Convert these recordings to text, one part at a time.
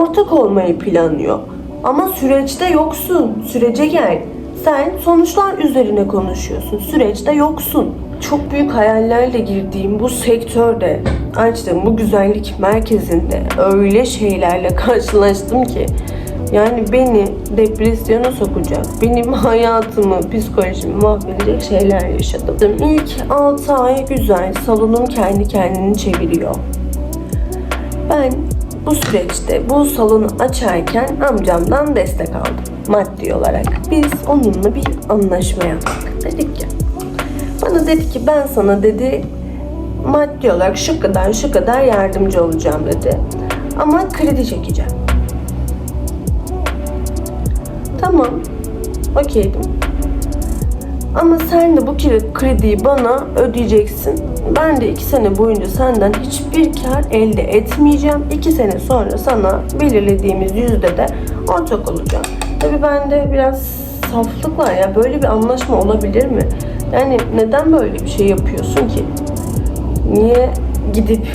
ortak olmayı planlıyor. Ama süreçte yoksun. Sürece gel. Sen sonuçlar üzerine konuşuyorsun. Süreçte yoksun. Çok büyük hayallerle girdiğim bu sektörde, açtığım bu güzellik merkezinde öyle şeylerle karşılaştım ki yani beni depresyona sokacak, benim hayatımı, psikolojimi mahvedecek şeyler yaşadım. İlk 6 ay güzel, salonum kendi kendini çeviriyor. Ben bu süreçte bu salonu açarken amcamdan destek aldım maddi olarak. Biz onunla bir anlaşma yaptık. Dedik ki bana dedi ki ben sana dedi maddi olarak şu kadar şu kadar yardımcı olacağım dedi. Ama kredi çekeceğim. Tamam. Okeydim. Ama sen de bu krediyi bana ödeyeceksin. Ben de iki sene boyunca senden hiçbir kar elde etmeyeceğim. İki sene sonra sana belirlediğimiz yüzde de ortak olacağım. Tabii bende biraz saflık var ya. Böyle bir anlaşma olabilir mi? Yani neden böyle bir şey yapıyorsun ki? Niye gidip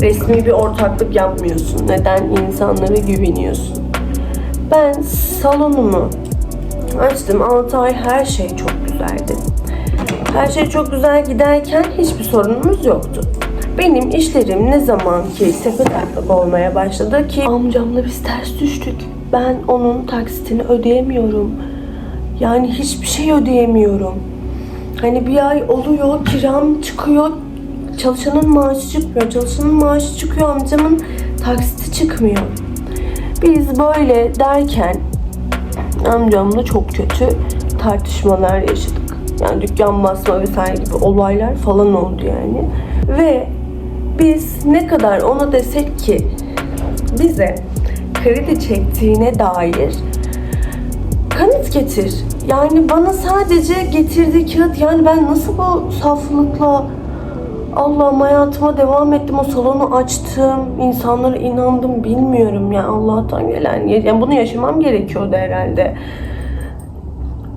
resmi bir ortaklık yapmıyorsun? Neden insanlara güveniyorsun? Ben salonumu açtım. 6 ay her şey çok güzeldi. Her şey çok güzel giderken hiçbir sorunumuz yoktu. Benim işlerim ne zaman ki tepe taklak olmaya başladı ki amcamla biz ters düştük. Ben onun taksitini ödeyemiyorum. Yani hiçbir şey ödeyemiyorum. Hani bir ay oluyor, kiram çıkıyor, çalışanın maaşı çıkmıyor, çalışanın maaşı çıkıyor, amcamın taksiti çıkmıyor. Biz böyle derken amcamla çok kötü tartışmalar yaşadık. Yani dükkan basma vesaire gibi olaylar falan oldu yani. Ve biz ne kadar ona desek ki bize kredi çektiğine dair kanıt getir. Yani bana sadece getirdiği kağıt yani ben nasıl bu saflıkla Allah'ım hayatıma devam ettim. O salonu açtım. insanlara inandım bilmiyorum ya Allah'tan gelen. Yani bunu yaşamam gerekiyordu herhalde.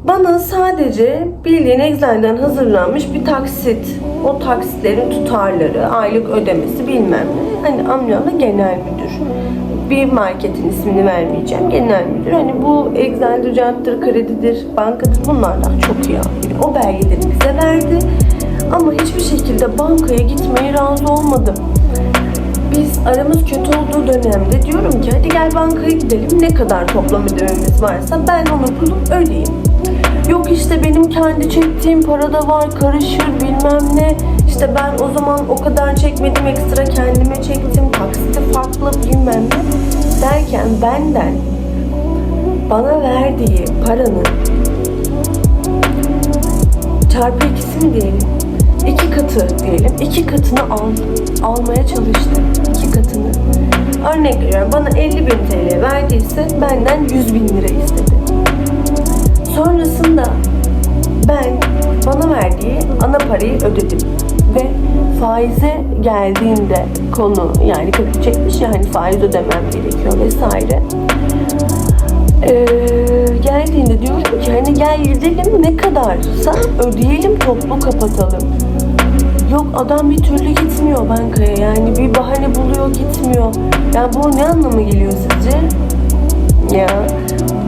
Bana sadece bildiğin Excel'den hazırlanmış bir taksit. O taksitlerin tutarları, aylık ödemesi bilmem ne. Hani amcam da genel müdür. Bir marketin ismini vermeyeceğim. Genel müdür. Hani bu Excel'dir, carttır, kredidir, bankadır bunlardan çok iyi anlıyor. O belgeleri bize verdi. Ama hiçbir şekilde bankaya gitmeye razı olmadım. Biz aramız kötü olduğu dönemde diyorum ki hadi gel bankaya gidelim ne kadar toplam ödememiz varsa ben onu bulup ödeyeyim. Yok işte benim kendi çektiğim para da var karışır bilmem ne. İşte ben o zaman o kadar çekmedim ekstra kendime çektim taksiti farklı bilmem ne. Derken benden bana verdiği paranın çarpı ikisi mi diyelim? Katı diyelim. iki katını al, almaya çalıştı. iki katını. Örnek veriyorum bana 50 bin TL verdiyse benden 100 bin lira istedi. Sonrasında ben bana verdiği ana parayı ödedim. Ve faize geldiğinde konu yani kredi çekmiş ya hani faiz ödemem gerekiyor vesaire. Ee, geldiğinde diyorum ki hani gel gidelim ne kadarsa ödeyelim toplu kapatalım. Yok adam bir türlü gitmiyor bankaya yani bir bahane buluyor gitmiyor. Ya bu ne anlamı geliyor sizce? Ya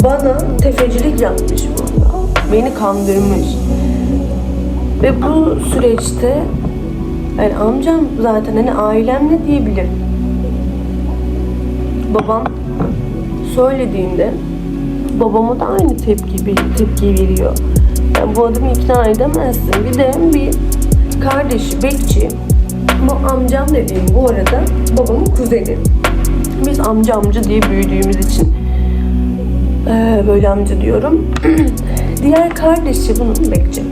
bana tefecilik yapmış burada. Beni kandırmış. Ve bu süreçte yani amcam zaten hani ailem ne diyebilir? Babam söylediğinde babama da aynı tepki tepki veriyor. Yani bu adamı ikna edemezsin. Bir de bir kardeşi bekçi. Bu amcam dediğim bu arada babamın kuzeni. Biz amca amca diye büyüdüğümüz için eee, böyle amca diyorum. Diğer kardeşi bunun bekçi.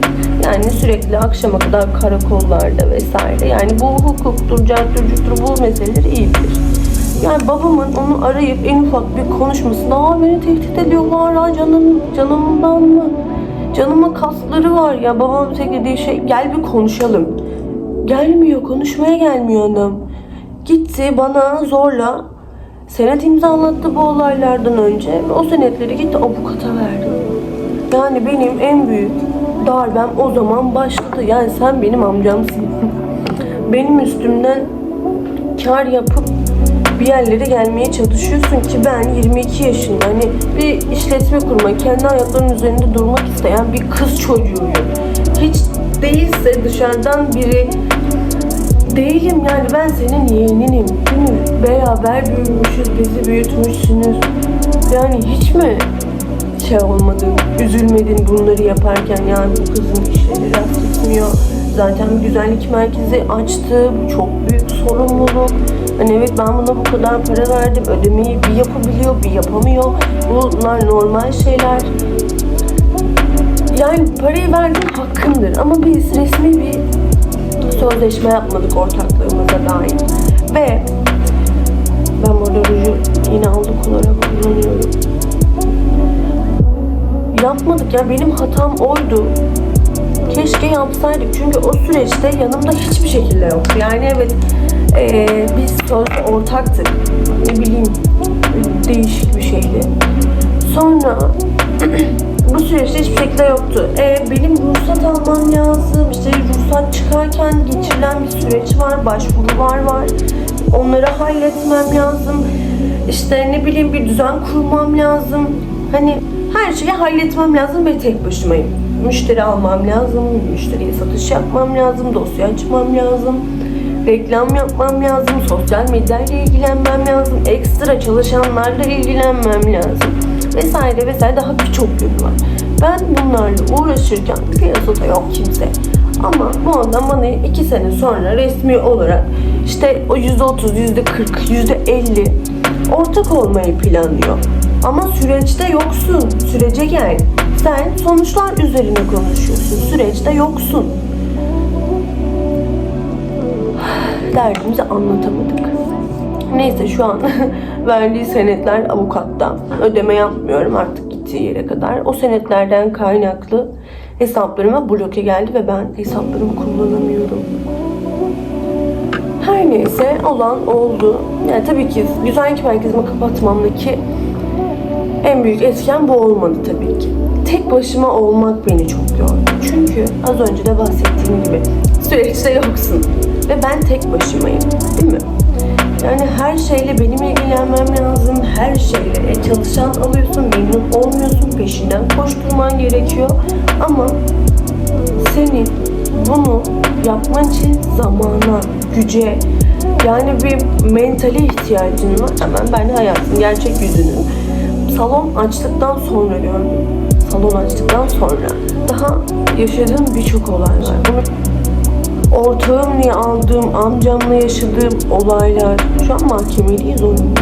Yani sürekli akşama kadar karakollarda vesaire. Yani bu hukuktur, cartürcüktür bu meseleleri iyi bilir. Yani babamın onu arayıp en ufak bir konuşmasında Aa beni tehdit ediyorlar ha canım, canımdan mı? Canıma kasları var ya babam dediği şey gel bir konuşalım. Gelmiyor konuşmaya gelmiyor adam. Gitti bana zorla senet imzalattı bu olaylardan önce ve o senetleri gitti avukata verdi. Yani benim en büyük darbem o zaman başladı. Yani sen benim amcamsın. benim üstümden kar yapıp bir yerlere gelmeye çalışıyorsun ki ben 22 yaşında hani bir işletme kurmak, kendi ayaklarının üzerinde durmak isteyen bir kız çocuğuyum. Hiç değilse dışarıdan biri değilim yani ben senin yeğeninim değil mi? Beraber büyümüşüz, bizi büyütmüşsünüz. Yani hiç mi şey olmadı, üzülmedin bunları yaparken yani bu kızın işleri rast gitmiyor. Zaten bir güzellik merkezi açtı. Bu çok büyük sorumluluk. Hani evet ben buna bu kadar para verdim. Ödemeyi bir yapabiliyor, bir yapamıyor. Bunlar normal şeyler. Yani parayı verdim hakkımdır. Ama biz resmi bir sözleşme yapmadık ortaklığımıza dair. Ve ben burada ruju yine aldık olarak kullanıyorum. Yapmadık ya benim hatam oydu. Keşke yapsaydık çünkü o süreçte yanımda hiçbir şekilde yoktu. Yani evet eee, biz sözde ortaktık. Ne bileyim değişik bir şeydi. Sonra bu süreçte hiçbir şekilde yoktu. E, benim ruhsat almam lazım. İşte ruhsat çıkarken geçirilen bir süreç var, başvurular var. Onları halletmem lazım. İşte ne bileyim bir düzen kurmam lazım. Hani her şeyi halletmem lazım ve tek başımayım. Müşteri almam lazım, müşteriye satış yapmam lazım, dosya açmam lazım, reklam yapmam lazım, sosyal medyayla ilgilenmem lazım, ekstra çalışanlarla ilgilenmem lazım vesaire vesaire daha birçok yönü var. Ben bunlarla uğraşırken piyasada yok kimse. Ama bu adam bana iki sene sonra resmi olarak işte o yüzde otuz, yüzde kırk, yüzde elli ortak olmayı planlıyor. Ama süreçte yoksun. Sürece gel. Sen sonuçlar üzerine konuşuyorsun. Süreçte yoksun. Derdimizi anlatamadık. Neyse şu an verdiği senetler avukatta. Ödeme yapmıyorum artık gittiği yere kadar. O senetlerden kaynaklı hesaplarıma bloke geldi ve ben hesaplarımı kullanamıyorum. Her neyse olan oldu. Yani tabii ki güzellik merkezimi kapatmamdaki en büyük etken bu olmadı tabii ki. Tek başıma olmak beni çok yordu. Çünkü az önce de bahsettiğim gibi süreçte yoksun. Ve ben tek başımayım. Değil mi? Yani her şeyle benim ilgilenmem lazım. Her şeyle e, çalışan alıyorsun, memnun olmuyorsun, peşinden koşturman gerekiyor. Ama senin bunu yapman için zamana, güce, yani bir mentale ihtiyacın var. Hemen ben hayatın gerçek yüzünü salon açtıktan sonra gördüm. Salon açtıktan sonra. Daha yaşadığım birçok olay var. Bunu ortağım diye aldığım, amcamla yaşadığım olaylar. Şu an mahkemeliyiz onun.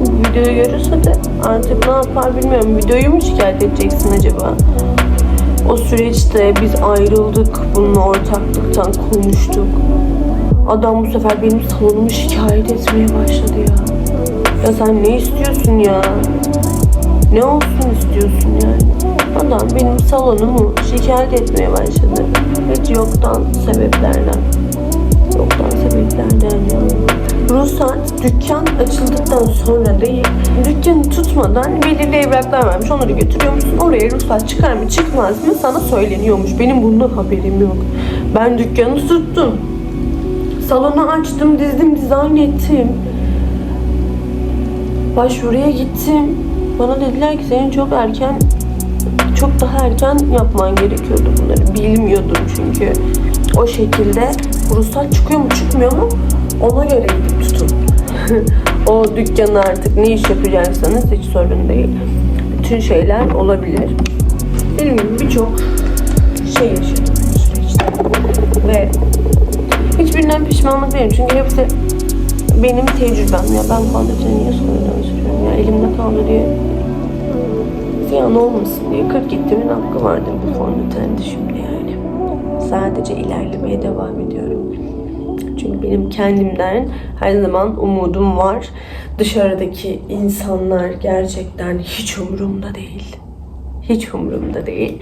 Bu videoyu görürse de artık ne yapar bilmiyorum. Videoyu mu şikayet edeceksin acaba? O süreçte biz ayrıldık. Bununla ortaklıktan konuştuk. Adam bu sefer benim salonumu şikayet etmeye başladı ya. Ya sen ne istiyorsun ya? Ne olsun istiyorsun yani? Adam benim salonumu şikayet etmeye başladı. Hiç yoktan sebeplerden. Yoktan sebeplerden yani. Ruhsat dükkan açıldıktan sonra değil, dükkanı tutmadan belirli evraklar varmış. Onları götürüyor musun? Oraya ruhsat çıkar mı çıkmaz mı sana söyleniyormuş. Benim bundan haberim yok. Ben dükkanı tuttum. Salonu açtım, dizdim, dizayn ettim. Başvuruya gittim. Bana dediler ki senin çok erken çok daha erken yapman gerekiyordu bunları. Bilmiyordum çünkü. O şekilde ruhsat çıkıyor mu çıkmıyor mu ona göre tutun. o dükkanı artık ne iş yapacaksanız hiç sorun değil. Bütün şeyler olabilir. Dediğim gibi birçok şey yaşadım süreçte. Ve hiçbirinden pişmanlık değilim. Çünkü hepsi benim tecrübem ya. Ben fondöteni niye sonradan sürüyorum ya. Elimde kaldı diye ziyan olmasın diye 40 gittiğimin hakkı vardı bu fondötende şimdi yani. Sadece ilerlemeye devam ediyorum. Çünkü benim kendimden her zaman umudum var. Dışarıdaki insanlar gerçekten hiç umurumda değil. Hiç umurumda değil.